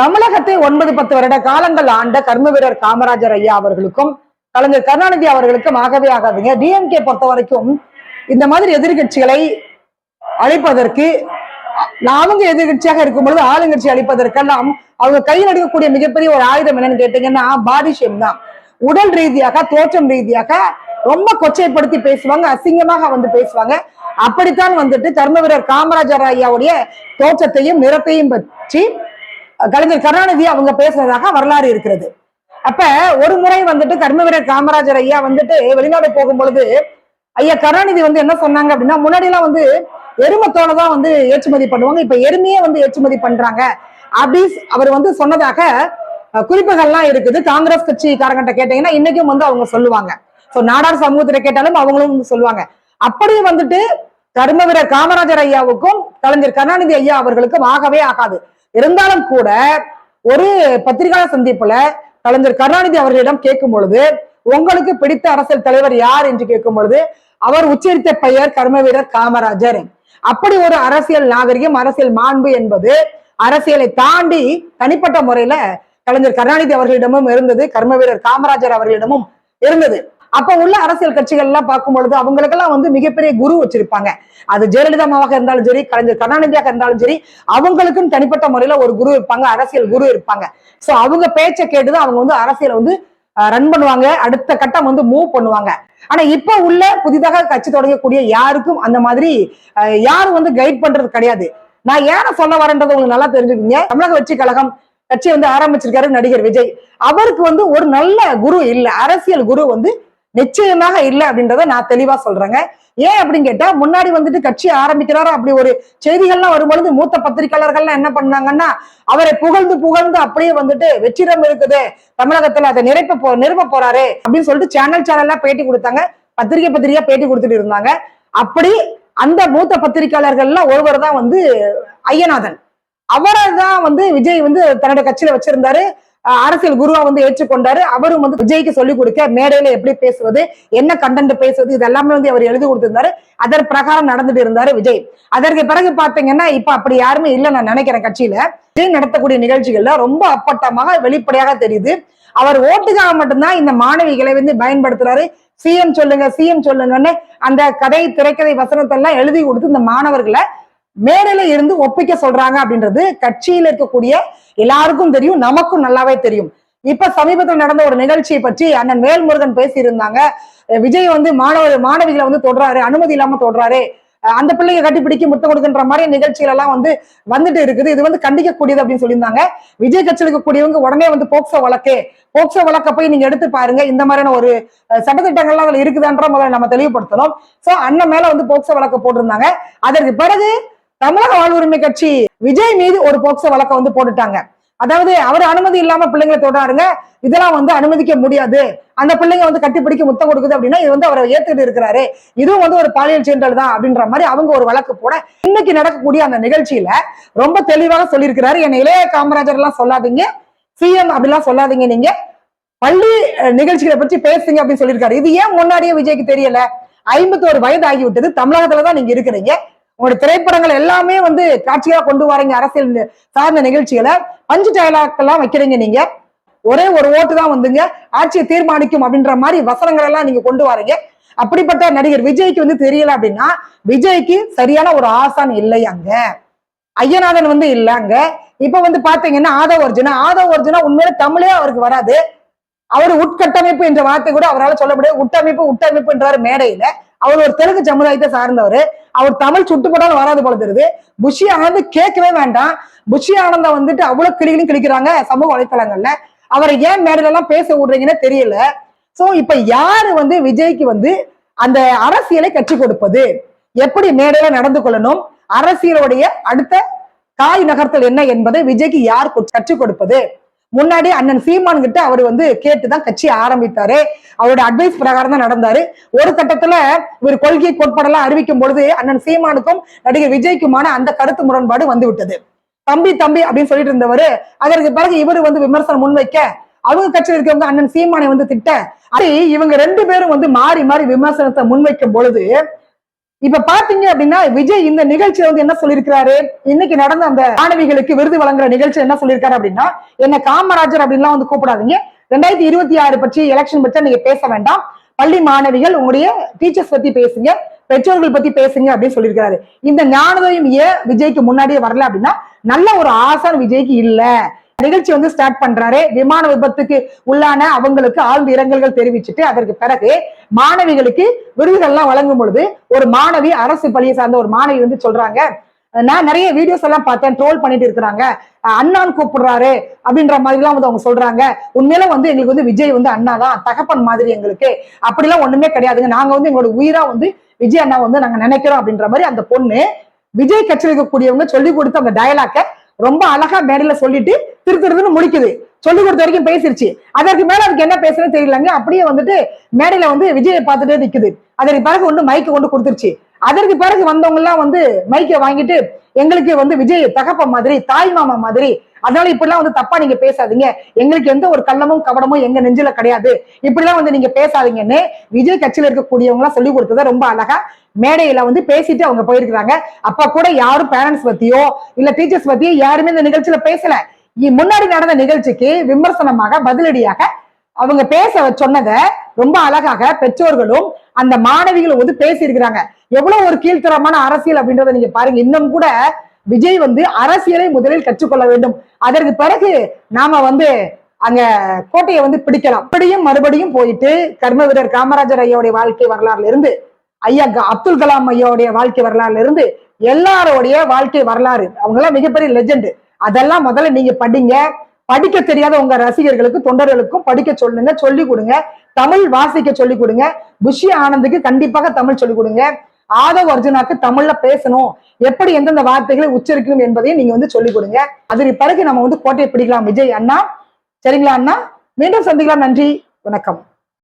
தமிழகத்தை ஒன்பது பத்து வருட காலங்கள் ஆண்ட கர்ம வீரர் காமராஜர் ஐயா அவர்களுக்கும் கலைஞர் கருணாநிதி அவர்களுக்கும் ஆகவே ஆகாதுங்க. டிஎம்கே பொறுத்த வரைக்கும் இந்த மாதிரி எதிர்கட்சிகளை அழிப்பதற்கு அவங்க எதிர்கட்சியாக இருக்கும் பொழுது ஆளுங்கட்சி அழிப்பதற்கெல்லாம் அவங்க கையில் எடுக்கக்கூடிய மிகப்பெரிய ஒரு ஆயுதம் என்னன்னு கேட்டீங்கன்னா பாதிஷம் தான். உடல் ரீதியாக தோற்றம் ரீதியாக ரொம்ப கொச்சைப்படுத்தி பேசுவாங்க அசிங்கமாக வந்து பேசுவாங்க. அப்படித்தான் வந்துட்டு கர்ம வீரர் காமராஜர் ஐயாவுடைய தோற்றத்தையும் நிறத்தையும் பற்றி கலைஞர் கருணாநிதி அவங்க பேசுறதாக வரலாறு இருக்கிறது. அப்ப ஒரு முறை வந்துட்டு கர்ம வீரர் காமராஜர் ஐயா வந்துட்டு வெளிநாடு போகும் பொழுது ஐயா கருணாநிதி வந்து என்ன சொன்னாங்க அப்படின்னா முன்னாடி எல்லாம் வந்து எருமத்தோட தான் வந்து ஏற்றுமதி பண்ணுவாங்க இப்ப எருமையே வந்து ஏற்றுமதி பண்றாங்க. அப்படி அவர் வந்து சொன்னதாக குறிப்புகள்லாம் இருக்குது. காங்கிரஸ் கட்சிக்காரங்கிட்ட கேட்டீங்கன்னா இன்னைக்கும் வந்து அவங்க சொல்லுவாங்க. சோ நாடார் சமூகத்திட்ட கேட்டாலும் அவங்களும் வந்து சொல்லுவாங்க. அப்படியே வந்துட்டு கர்ம வீரர் காமராஜர் ஐயாவுக்கும் கலைஞர் கருணாநிதி ஐயா அவர்களுக்கும் ஆகவே ஆகாது. இருந்தாலும் கூட ஒரு பத்திரிகையாளர் சந்திப்புல கலைஞர் கருணாநிதி அவர்களிடம் கேட்கும் பொழுது உங்களுக்கு பிடித்த அரசியல் தலைவர் யார்? என்று கேட்கும் பொழுது அவர் உச்சரித்த பெயர் கர்ம வீரர் காமராஜர். அப்படி ஒரு அரசியல் நாகரிகம் அரசியல் மாண்பு என்பது அரசியலை தாண்டி தனிப்பட்ட முறையில கலைஞர் கருணாநிதி அவர்களிடமும் இருந்தது கர்ம வீரர் காமராஜர் அவர்களிடமும் இருந்தது. அப்ப உள்ள அரசியல் கட்சிகள் எல்லாம் பார்க்கும் பொழுது அவங்களுக்கெல்லாம் வந்து மிகப்பெரிய குரு வச்சிருப்பாங்க. அது ஜெயலலிதா அம்மாவாக இருந்தாலும் சரி கலைஞர் கருணாநிதியாக இருந்தாலும் சரி அவங்களுக்கும் தனிப்பட்ட முறையில ஒரு குரு இருப்பாங்க அரசியல் குரு இருப்பாங்க. சோ அவங்க பேச்சை கேட்டுதான் அவங்க வந்து அரசியலை வந்து ரன் பண்ணுவாங்க. அடுத்த கட்டம் வந்து மூவ் பண்ணுவாங்க. ஆனா இப்ப உள்ள புதிதாக கட்சி தொடங்கக்கூடிய யாருக்கும் அந்த மாதிரி யாரும் வந்து கைட் பண்றது கிடையாது. நான் ஏன சொல்ல வரேன்றது உங்களுக்கு நல்லா தெரிஞ்சுக்கீங்க. தமிழக வெற்றி கழகம் கட்சி வந்து ஆரம்பிச்சிருக்காரு நடிகர் விஜய். அவருக்கு வந்து ஒரு நல்ல குரு இல்ல அரசியல் குரு வந்து நிச்சயமாக இல்லை அப்படின்றத நான் தெளிவா சொல்றேங்க. ஏன் அப்படின்னு கேட்டா முன்னாடி வந்துட்டு கட்சி ஆரம்பிக்கிறாரு? அப்படி ஒரு செய்திகள்லாம் வரும்பொழுது மூத்த பத்திரிகையாளர்கள்லாம் என்ன பண்ணாங்கன்னா அவரை புகழ்ந்து புகழ்ந்து அப்படியே வந்துட்டு வெற்றிடம் இருக்குது. தமிழகத்துல அதை நிரப்ப போ நிரப்ப போறாரு அப்படின்னு சொல்லிட்டு சேனல் சேனல்ல பேட்டி கொடுத்தாங்க. பத்திரிகை பத்திரிகையா பேட்டி கொடுத்துட்டு இருந்தாங்க. அப்படி அந்த மூத்த பத்திரிகையாளர்கள்ல ஒருவர் தான் வந்து ஐயநாதன். அவரை தான் வந்து விஜய் வந்து தன்னோட கட்சியில வச்சிருந்தாரு. அரசியல் குருவா வந்து ஏற்றுக்கொண்டாரு. அவரும் வந்து விஜய்க்கு சொல்லிக் கொடுக்க மேடையில எப்படி பேசுவது என்ன கண்டென்ட் பேசுவது இது எல்லாமே வந்து அவர் எழுதி கொடுத்திருந்தாரு. அதன் பிரகாரம் நடந்துட்டு இருந்தாரு விஜய். அதற்கு பிறகு பாத்தீங்கன்னா இப்ப அப்படி யாருமே இல்ல நான் நினைக்கிறேன் கட்சியில. விஜய் நடத்தக்கூடிய நிகழ்ச்சிகள்ல ரொம்ப அப்பட்டமாக வெளிப்படையாக தெரியுது. அவர் ஓட்டுக்காக மட்டும்தான் இந்த மாணவிகளை வந்து பயன்படுத்துறாரு. சிஎம் சொல்லுங்க சிஎம் சொல்லுங்கன்னு அந்த கதை திரைக்கதை வசனத்தை எல்லாம் எழுதி கொடுத்து இந்த மாணவர்களை மேடையில இருந்து ஒப்பிக்க சொல்றாங்க அப்படின்றது கட்சியில இருக்கக்கூடிய எல்லாருக்கும் தெரியும் நமக்கும் நல்லாவே தெரியும். இப்ப சமீபத்தில் நடந்த ஒரு நிகழ்ச்சியை பற்றி அண்ணன் வேல்முருகன் பேசியிருந்தாங்க. விஜய் வந்து மாணவர் மாணவிகளை வந்து தொடுறாரு அனுமதி இல்லாம தொடுறாரு. அஹ் அந்த பிள்ளைங்க கட்டிப்பிடிக்க முத்தம் கொடுக்கின்ற மாதிரி நிகழ்ச்சிகள் எல்லாம் வந்து வந்துட்டு இருக்குது. இது வந்து கண்டிக்கக்கூடியது அப்படின்னு சொல்லியிருந்தாங்க. விஜய் கட்சியில் இருக்கக்கூடியவங்க உடனே வந்து போக்சோ வழக்கு. போக்சோ வழக்க போய் நீங்க எடுத்து பாருங்க. இந்த மாதிரியான ஒரு சட்டத்திட்டங்கள்லாம் அதுல இருக்குதான்ற முதல்ல நம்ம தெளிவுபடுத்தணும். சோ அண்ணன் மேல வந்து போக்சோ வழக்கு போட்டிருந்தாங்க. அதற்கு பிறகு தமிழக வாழ்வுரிமை கட்சி விஜய் மீது ஒரு போக்சோ வழக்கை வந்து போட்டுட்டாங்க. அதாவது அவர் அனுமதி இல்லாம பிள்ளைங்களை தொடாருங்க. இதெல்லாம் வந்து அனுமதிக்க முடியாது. அந்த பிள்ளைங்க வந்து கட்டிப்பிடிக்க முத்தம் கொடுக்குது அப்படின்னா இது வந்து அவரை ஏத்துக்கிட்டு இருக்கிறாரு. இதுவும் வந்து ஒரு பாலியல் சீண்டல் தான் அப்படின்ற மாதிரி அவங்க ஒரு வழக்கு போட இன்னைக்கு நடக்கக்கூடிய அந்த நிகழ்ச்சியில ரொம்ப தெளிவாக சொல்லியிருக்கிறாரு. என்ன இளைய காமராஜர் எல்லாம் சொல்லாதீங்க. சிஎம் அப்படிலாம் சொல்லாதீங்க நீங்க. பள்ளி நிகழ்ச்சிகளை பற்றி பேசுங்க அப்படின்னு சொல்லியிருக்காரு. இது ஏன் முன்னாடியே விஜய்க்கு தெரியல? ஐம்பத்தோரு வயது ஆகிவிட்டது தமிழகத்துல தான் நீங்க இருக்கிறீங்க. உங்களோட திரைப்படங்கள் எல்லாமே வந்து காட்சியா கொண்டு வரீங்க அரசியல் சார்ந்த நிகழ்ச்சிகளை. பஞ்சு டயலாக் எல்லாம் வைக்கிறீங்க நீங்க. ஒரே ஒரு ஓட்டு தான் வந்துங்க. ஆட்சியை தீர்மானிக்கும் அப்படின்ற மாதிரி வசனங்கள் எல்லாம் நீங்க கொண்டு வரீங்க. அப்படிப்பட்ட நடிகர் விஜய்க்கு வந்து தெரியல அப்படின்னா விஜய்க்கு சரியான ஒரு ஆசான் இல்லை அங்க. ஐயநாதன் வந்து இல்ல அங்க. இப்ப வந்து பாத்தீங்கன்னா ஆதவ அர்ஜுனா. ஆதவ அர்ஜுனா உண்மையில தமிழே அவருக்கு வராது. அவர் உட்கட்டமைப்பு என்ற வார்த்தை கூட அவரால் சொல்ல முடியாது உட்டமைப்பு உட்டமைப்புன்றாரு மேடையில. அவர் ஒரு தெலுங்கு சமுதாயத்தை சார்ந்தவர். அவர் தமிழ் சுட்டுப்பட்டாலும் வராது போல தெரியுது. புஷி ஆனந்த் கேட்கவே வேண்டாம். புஷி ஆனந்த வந்துட்டு அவ்வளவு கிளிகளும் கிளிக்கிறாங்க சமூக வலைத்தளங்கள்ல. அவரை ஏன் மேடையில எல்லாம் பேச விடுறீங்கன்னு தெரியல. சோ இப்ப யாரு வந்து விஜய்க்கு வந்து அந்த அரசியலை கற்றுக் கொடுப்பது? எப்படி மேடையில நடந்து கொள்ளணும்? அரசியலுடைய அடுத்த காய் நகர்த்தல் என்ன என்பதை விஜய்க்கு யார் கற்றுக் கொடுப்பது? முன்னாடி அண்ணன் சீமான் கிட்ட அவர் வந்து கேட்டுதான் கட்சி ஆரம்பித்தாரு. அவரோட அட்வைஸ் பிரகாரம் தான் நடந்தாரு. ஒரு கட்டத்துல இவர் கொள்கை கோட்பாடெல்லாம் அறிவிக்கும் பொழுது அண்ணன் சீமானுக்கும் நடிகர் விஜய்க்குமான அந்த கருத்து முரண்பாடு வந்து விட்டது தம்பி தம்பி அப்படின்னு சொல்லிட்டு இருந்தவரு அதற்கு பிறகு இவர் வந்து விமர்சனம் முன்வைக்க அவங்க கட்சியில் இருக்கவங்க அண்ணன் சீமானை வந்து திட்ட அது இவங்க ரெண்டு பேரும் வந்து மாறி மாறி விமர்சனத்தை முன்வைக்கும் பொழுது இப்ப பாத்தீங்க அப்படின்னா விஜய் இந்த நிகழ்ச்சியில வந்து என்ன சொல்லியிருக்கிறாரு? இன்னைக்கு நடந்த அந்த மாணவிகளுக்கு விருது வழங்குற நிகழ்ச்சி என்ன சொல்லியிருக்காரு அப்படின்னா என்ன காமராஜர் அப்படின்லாம் வந்து கூப்பிடாதீங்க. ரெண்டாயிரத்தி இருபத்தி ஆறு பற்றி எலெக்ஷன் பற்றி நீங்க பேச வேண்டாம். பள்ளி மாணவிகள் உங்களுடைய டீச்சர்ஸ் பத்தி பேசுங்க பெற்றோர்கள் பத்தி பேசுங்க அப்படின்னு சொல்லியிருக்காரு இந்த ஞானோதயம் ஏன் விஜய்க்கு முன்னாடியே வரல அப்படின்னா நல்ல ஒரு ஆசான் விஜய்க்கு இல்லை. நிகழ்ச்சி வந்து ஸ்டார்ட் பண்றாரு. விமான விபத்துக்கு உள்ளான அவங்களுக்கு ஆழ்ந்த இரங்கல்கள் தெரிவிச்சுட்டு அதற்கு பிறகு மாணவிகளுக்கு விருதுகள்லாம் வழங்கும் பொழுது ஒரு மாணவி அரசு பள்ளியை சார்ந்த ஒரு மாணவி வந்து சொல்றாங்க நான் நிறைய வீடியோஸ் எல்லாம் பார்த்தேன் ட்ரோல் பண்ணிட்டு இருக்கிறாங்க. அண்ணான்னு கூப்பிடுறாரு அப்படின்ற மாதிரி எல்லாம் வந்து அவங்க சொல்றாங்க. உண்மையில வந்து எங்களுக்கு வந்து விஜய் வந்து அண்ணா தான் தகப்பன் மாதிரி எங்களுக்கு. அப்படிலாம் ஒண்ணுமே கிடையாதுங்க. நாங்க வந்து எங்களோட உயிரா வந்து விஜய் அண்ணா வந்து நாங்க நினைக்கிறோம் அப்படின்ற மாதிரி அந்த பொண்ணு விஜய் கட்சியில் இருக்கக்கூடியவங்க சொல்லி கொடுத்த அந்த டயலாக்க ரொம்ப அழகா மேடையில சொல்லிட்டு திரு முடிக்குது. சொல்லி கொடுத்த வரைக்கும் பேசிருச்சு. அதற்கு மேல அதுக்கு என்ன பேசுறதுன்னு தெரியலங்க. அப்படியே வந்துட்டு மேடையில வந்து விஜயை பார்த்துட்டே நிக்குது. அதற்கு பிறகு ஒன்று மைக்கு கொண்டு கொடுத்துருச்சு. அதற்கு பிறகு வந்தவங்க எல்லாம் வந்து மைக்கை வாங்கிட்டு எங்களுக்கு வந்து விஜய் தகப்ப மாதிரி தாய் மாமா மாதிரி அதனால இப்படிலாம் வந்து தப்பா நீங்க பேசாதீங்க. எங்களுக்கு எந்த ஒரு கள்ளமும் கவனமும் எங்க நெஞ்சில கிடையாது. இப்படிலாம் வந்து நீங்க பேசாதீங்கன்னு விஜய் கட்சியில இருக்கக்கூடியவங்க எல்லாம் சொல்லி கொடுத்ததை ரொம்ப அழகா மேடையில வந்து பேசிட்டு அவங்க போயிருக்கிறாங்க. அப்ப கூட யாரும் பேரண்ட்ஸ் பத்தியோ இல்ல டீச்சர்ஸ் பத்தியோ யாருமே இந்த நிகழ்ச்சியில பேசல. முன்னாடி நடந்த நிகழ்ச்சிக்கு விமர்சனமாக பதிலடியாக அவங்க பேச சொன்னதை ரொம்ப அழகாக பெற்றோர்களும் அந்த மாணவிகளும் வந்து பேசியிருக்கிறாங்க. எவ்வளவு ஒரு கீழ்த்தரமான அரசியல் அப்படின்றத நீங்க பாருங்க. இன்னும் கூட விஜய் வந்து அரசியலை முதலில் கற்றுக்கொள்ள வேண்டும். அதற்கு பிறகு நாம வந்து அங்க கோட்டையை வந்து பிடிக்கலாம். அப்படியும் மறுபடியும் போயிட்டு கர்ம வீரர் காமராஜர் ஐயாவுடைய வாழ்க்கை வரலாறுல இருந்து ஐயா க- அப்துல் கலாம் ஐயாவுடைய வாழ்க்கை வரலாறுல இருந்து எல்லாரோடைய வாழ்க்கை வரலாறு. அவங்க எல்லாம் மிகப்பெரிய லெஜெண்ட் அதெல்லாம் முதல்ல நீங்க படிங்க. படிக்க தெரியாத உங்க ரசிகர்களுக்கு தொண்டர்களுக்கும் படிக்க சொல்லுங்க சொல்லி கொடுங்க. தமிழ் வாசிக்க சொல்லி கொடுங்க. புஷி ஆனந்துக்கு கண்டிப்பாக தமிழ் சொல்லி கொடுங்க. ஆதவ் அர்ஜுனாக்கு தமிழ்ல பேசணும். எப்படி எந்தெந்த வார்த்தைகளை உச்சரிக்கணும் என்பதையும் நீங்க வந்து சொல்லிக் கொடுங்க. அதற்கு பிறகு நம்ம வந்து கோட்டையை பிடிக்கலாம். விஜய் அண்ணா. சரிங்களா அண்ணா? மீண்டும் சந்திக்கலாம். நன்றி. வணக்கம்.